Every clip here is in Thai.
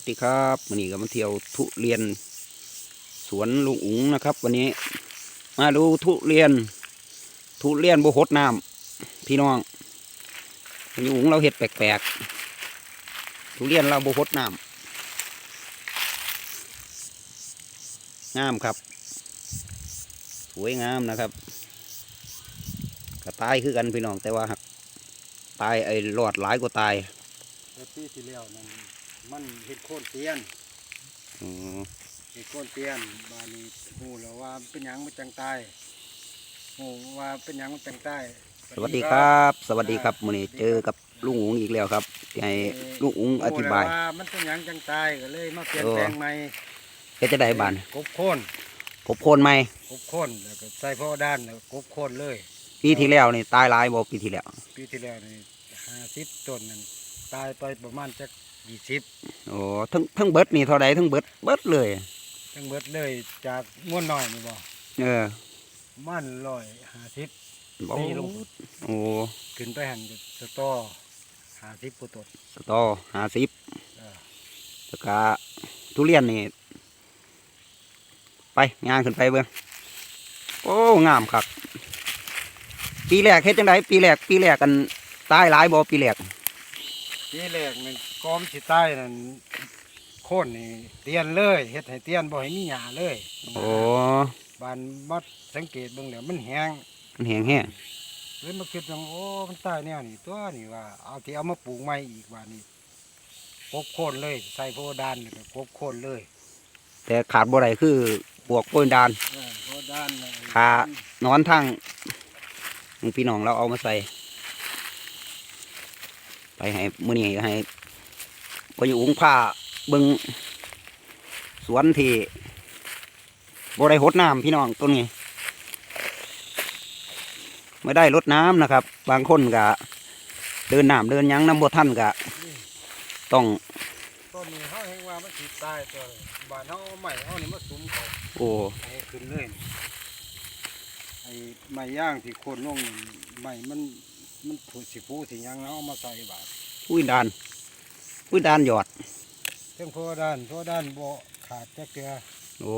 วัสดีครับวันนี้ก็มาเที่ยวทุเรียน สวนลุงอุ๋งนะครับ วันนี้ มาดูทุเรียน ทุเรียนบุหดน้ำพี่น้องวันนี้อุ๋งเราเห็ดแปลกๆทุเรียนเราบุหดน้ำงามครับ สวยงามนะครับก็ตายคือกันพี่น้องแต่ว่าตายไอ้หลอดหลายกว่าตายแปีที่แล้วนั่น มันเห็ดโคนเตียนอ๋อเห็ดโคนเตียนบานนี้หูแล้วว่าเป็นหยังมันจังตายหูว่าเป็นหยังมันจังตายสวัสดีครับ สวัสดีครับมื้อนี้เจอกับลุงอุ๋งอีกแล้วครับที่ให้ลุงอุ๋งอธิบาย หูแล้วว่ามันเป็นหยังจังตายก็เลยมาเปลี่ยนแปลงใหม่เฮ็ดจะได้บานกบโคนกบโคนไหมกบโคนแล้วก็ใส่พ่อด้านแล้วกบโคนเลย ปีที่แล้วนี่ตายหลายบ่ปีที่แล้ว ปีที่แล้วนี่ห้าสิบต้นนั่นตายไปประมาณจัก ยี่สิบโอ้ทั้งทั้งเบิดนี่เท่าใดทั้งเบิดเบิดเลยทั้งเบิดเลยจากม้วนน้อยนี่บ่เออประมันร้อยห้าสิบโอ้สี่ลงโอ้ขึ้นไปหันก็สตอห้าสิบกว่าต้นสตอห้าสิบเออแล้วก็ทุเรียนนี่ไปงานขึ้นไปเบิ่งโอ้งามครับ ปีแรกเฮ็ดจังไดปีแรกปีแรกกันตายหลายบ่ปีแรก ทีแรกนี่กอมสิใต้นั่นโค่นนี่เตียนเลยเฮ็ดให้เตียนบ่ให้มีหญ้าเลยโอ้บานมัดสังเกตเบิ่งแล้วมันแห้งมันแห้งแห้งเลยมาคิดว่าโอ้มันตายแนวนี่ตัวนี่ว่าเอาที่เอามาปลูกใหม่อีกว่านี่กบโค่นเลย ใส่โพดานแล้วก็กบโค่นเลย แต่ขาดบ่ได้คือพวกโปนดานเออโพดานน่ะขานอนทางพี่น้องเราเอามาใส่ ไปให้มื้อนี้ให้พอยู่อุ้งผ้าเบิงสวนที่บ่ได้หดน้ำพี่น้องต้นนี้ไม่ได้รดน้ำนะครับ บางคนก็เดินน้ำเดินยังน้ำบ่ทันก็ต้องต้นนี้เฮาเห็นว่ามันสิตายตัวบานเฮาใหม่เฮานี่มาสุมเขาโอ้ขึ้นเลยไอ้ไม้ย่างที่โคนลงนี่ไม้มัน มันผุสิฟูสิหยังแล้วเอามาใส่บาทอุ้ยดานอุ้ยดานหยอดเรื่องพ่อด้านพ่อด้านบ่ขาดจักเทือโอ้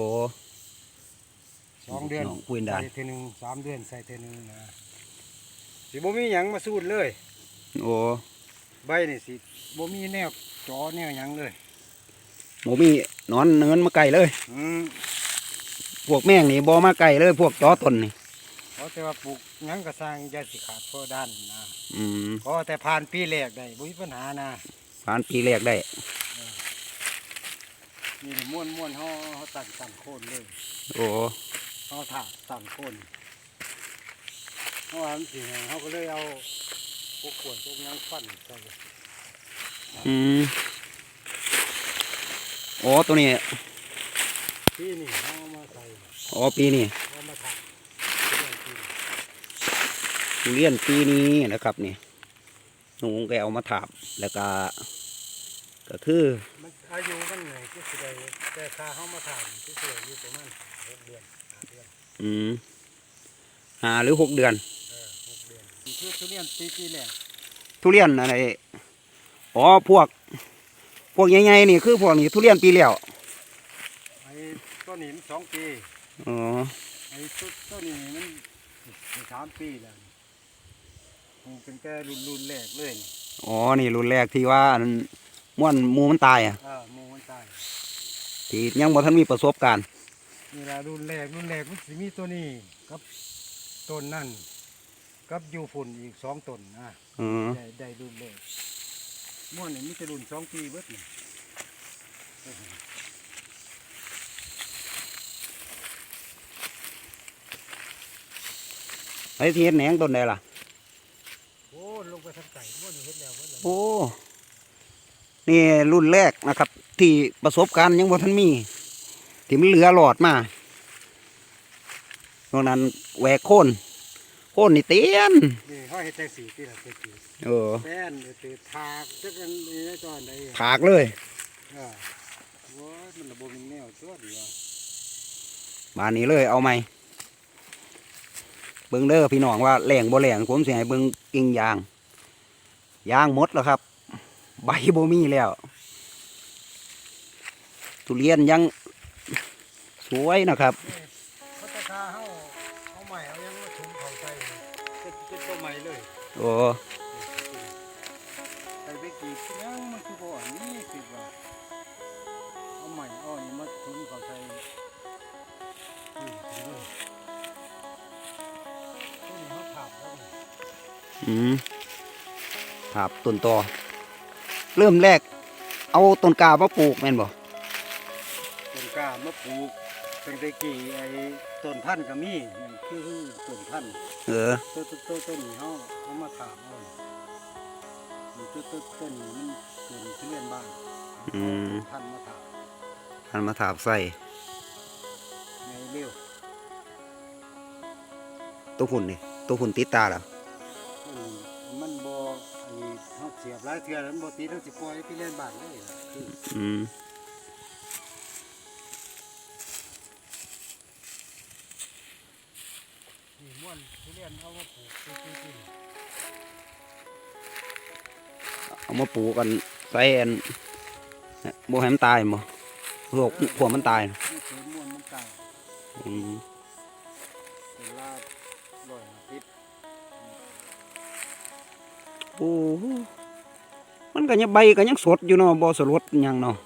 สองเดือนน้องอุ้ยด้านใส่เทือหนึ่งสามเดือนใส่เทือหนึ่งนะสิบ่มีหยังมาสูดเลย โอ้ใบนี่สิบ่มีแนวจอแนวหยังเลยหมูมีนอนเนินมาไก่เลย อืมพวกแม่งนี่บอมาไก่เลย พวกจอตนนี่ เพราะแต่ว่าปลูกหยังก็สร้างอยาสิขาดพ่อด้านนะอืมก็แต่ผ่านปีแรกได้บ่มีปัญหานะผ่านปีแรกได้ นี่ม้วนม้วนๆเฮาเฮาตั้งตั้งโคนเลยโอ้เขาถากสั่งคนเพราะว่ามันสิแห้งเขาก็เลยเอาพวกขวดพวกนั้นฟันใส่อืมโอ้ตัวนี้ ที่นี่เขาเอามาใส่อ๋อปีนี้ เอามาถากเรื่อง ที่ทุเรียนปีนี้นะครับนี่หนูแกเอามาถาบแล้วก็ก็คือมันอายุมันไงที่สุดเลยแต่ค่าเขามาถากที่สุดอยู่ประมาณหกเดือนห้าเดือนอืมหาหรือหกเดือนเออหกเดือนนี่คือทุเรียนปีปีแรกทุเรียนอะไรอ๋อพวก พวกใหญ่ๆนี่คือพวกนี้ทุเรียนปีแล้วไอ้ต้นนี้มันสองปีอ๋อไอ้ต้นต้นนี้มันสามปีแล้ว ปลูกเป็นแค่รุ่นรุ่นแรกเลยนี่อ๋อ นี่รุ่นแรกที่ว่าอันม่วนหมูมันตายอะอ่าหมูมันตายที่ยังบ่ทันมีประสบการณ์นี่ละรุ่นแรกรุ่นแรกมันสิมีตัวนี้กับต้นนั่นกับยูฝุ่นอีกสองต้นนะอืมได้ได้รุ่นแรกม่วนนี่มีแต่รุ่นสองปีเบิดนี่ไอ้ที่เฮ็ดแหนงต้นใดล่ะ โอ้นี่รุ่นแรกนะครับ ที่ประสบการณ์ยังบ่ทันมีที่มันเหลือหลอดมานอกนั้นแหวกโค่นโค่นนี่เตียนนี่เขาเฮ็ดจังสี่ปีละเจ็ดปีเออแป้นเตือถากจักอันนี้ได้ตอนใดถากเลยเออโอ้ยมันระบบมันแนวตัวดีว่ะมานี้เลยเอาไหมเบิ่งเด้อพี่น้องว่าแหลงบ่แหลงผมสิให้เบิ่งกิ่งยาง ยางหมดแล้วครับ ใบบ่มีแล้ว ทุเรียนยังสวยนะครับนี่พัตตาเฮาเอาใหม่เอายังมาถุงเขาใส่เป็นเป็นตัวใหม่เลยโอ้ใส่ไปกี่ยังมันคือบ่อันนี้คือว่าเอาใหม่เอาอันนี้มาถุงเขาใส่นี่ถุงเลยตัวนี้เขาถามแล้วนี่อืม ครับต้นตอเริ่มแรก เอาต้นกามาปลูกแม่นบ่ต้นกล้ามาปลูกเป็นไปกี่ไอ้ต้นพันธุ์ก็มีนี่คือต้นพันธุ์เออต้นต้นต้นต้นนี้เขาเขามาถามเอานี่ต้นต้นต้นนี้มันต้นทุเรียนบ้านอืมพันธุ์มาถามหันมาถาบใส่ในเร็วตัวหุ่นนี่ตัวหุ่นติดตาแล้วต้ เขาเสียบหลายเทื่อแล้วมันบ่ติดเขาสิปล่อยทุเรียนบ้านเลยล่ะคืออืมนี่ม่วนทุเรียนเอามาปลูกจริงเอามาปลูกกันใส่อันบ่ให้มันตายบ่พวกพวกมันตายน่ะๆนี่คือม่วนมันกลางอืมเป็นลาบร้อยห้าสิบโอ้โห มันก็ยังใบก็ยังสดอยู่เนาะบ่สลดยังเนาะ